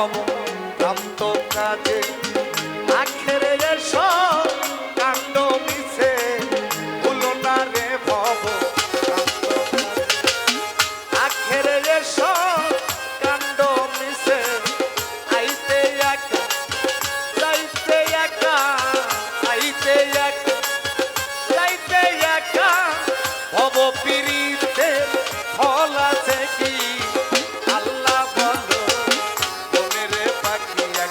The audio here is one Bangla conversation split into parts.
너무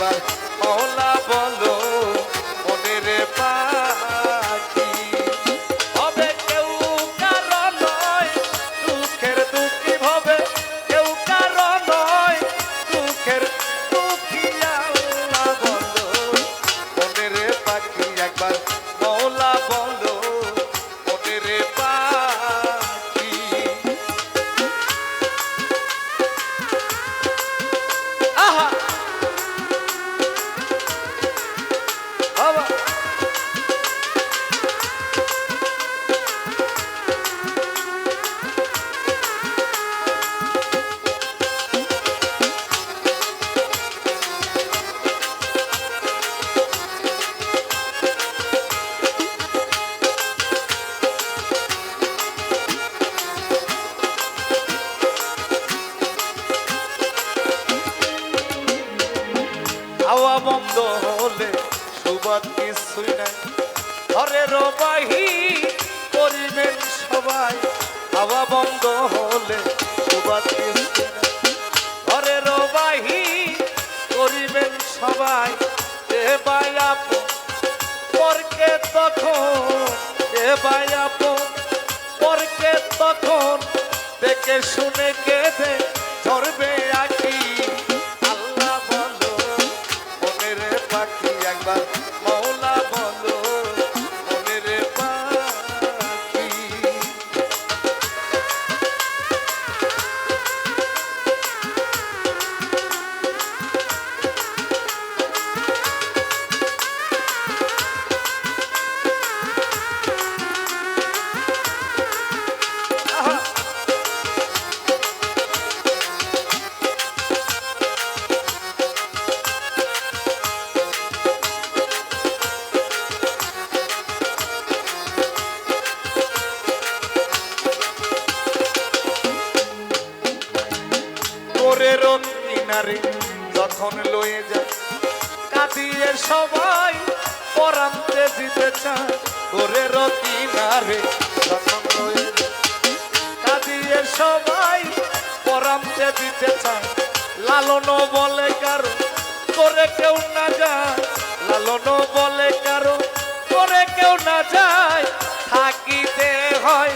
একবার মৌলা বলো মনের পাখি। হবে কেউ কারণ দুঃখের দুঃখী বন্ধ হলে সুবাদ কিছুই নাই। ঘরের বাহি করিবেন সবাই, হাওয়া বন্ধ হলে সুবাদ কিছুই নাই। ঘরের বাহি করিবেন সবাই, এ বায়াপ পরকে তখন, এ বায়াপ পরকে তখন, দেখে শুনে কেঁদে ধরবে আকি একবার কিনারে যখন লয়ে যায়, কাঁদিয়ে সবাই পরামতে দিতে চায় তোরের কিনারে যখন লয়ে কাঁদিয়ে সবাই পরামতে দিতে চায়, লালন বলে কারও করে কেউ না যায়, লালন বলে কারও করে কেউ না যায়, থাকিতে হয়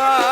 বাবা